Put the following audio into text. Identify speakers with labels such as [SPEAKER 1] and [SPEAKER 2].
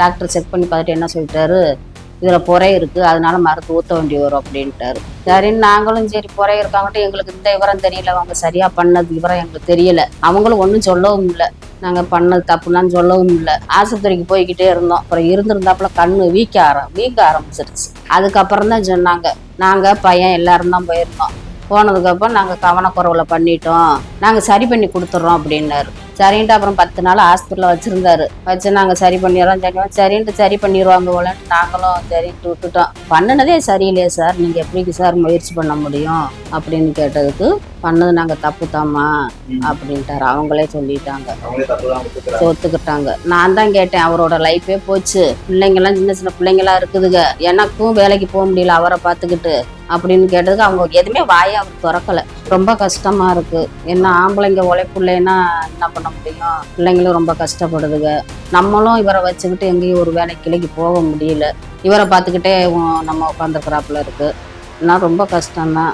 [SPEAKER 1] Doctor check பண்ணி பார்த்துட்டு என்ன சொல்லிட்டாரு? இதில் புறை இருக்குது அதனால மருந்து ஊற்ற வேண்டி வரும் அப்படின்ட்டாரு. சரின்னு நாங்களும் சரி புறை இருக்காங்கட்டு எங்களுக்கு இந்த விவரம் தெரியல அவங்க சரியாக பண்ணது விவரம் எங்களுக்கு தெரியல. அவங்களும் ஒன்றும் சொல்லவும் இல்லை. நாங்கள் பண்ணது தப்புனான்னு சொல்லவும் இல்லை. ஆஸ்பத்திரிக்கு போய்கிட்டே இருந்தோம். அப்புறம் இருந்திருந்தாப்புல கண்ணு வீக்க ஆரம் வீக்க ஆரம்பிச்சிருச்சு. அதுக்கப்புறம் தான் சொன்னாங்க. நாங்கள் பையன் எல்லாரும் தான் போயிருந்தோம். போனதுக்கப்புறம் நாங்கள் கவனக்குறவில் பண்ணிட்டோம். நாங்கள் சரி பண்ணி கொடுத்துட்றோம் அப்படின்னாரு. சரின்ட்டு அப்புறம் பத்து நாள் ஹாஸ்பிட்டலில் வச்சுருந்தாரு. வச்சு நாங்கள் சரி பண்ணிடுறோம். சரி சரின்ட்டு சரி பண்ணிடுவாங்க போலன்ட்டு நாங்களும் சரின்ட்டு விட்டுட்டோம். பண்ணினதே சரியில்லையே சார். நீங்கள் எப்படி சார் முயற்சி பண்ண முடியும்? அப்படின்னு கேட்டதுக்கு பண்ணது நாங்கள் தப்பு தாம்மா அப்படின்ட்டாரு. அவங்களே சொல்லிட்டாங்க. ஒத்துக்கிட்டாங்க. நான் தான் கேட்டேன். அவரோட லைஃபே போச்சு. பிள்ளைங்கெல்லாம் சின்ன சின்ன பிள்ளைங்களா இருக்குதுங்க எனக்கும் வேலைக்கு போக முடியல. அவரை பார்த்துக்கிட்டு. அப்படின்னு கேட்டதுக்கு அவங்க எதுவுமே வாயை அவர் திறக்கல. ரொம்ப கஷ்டமா இருக்கு. என்ன ஆம்பளைங்க உழைப்புள்ளேன்னா என்ன பண்ண முடியும்? பிள்ளைங்களும் ரொம்ப கஷ்டப்படுதுங்க. நம்மளும் இவரை வச்சுக்கிட்டு எங்கேயும் ஒரு வேலை கிளைக்கு போக முடியல. இவரை பார்த்துக்கிட்டே நம்ம உட்காந்துருக்குறாப்புல இருக்கு. நான் ரொம்ப கஷ்டம்தான்.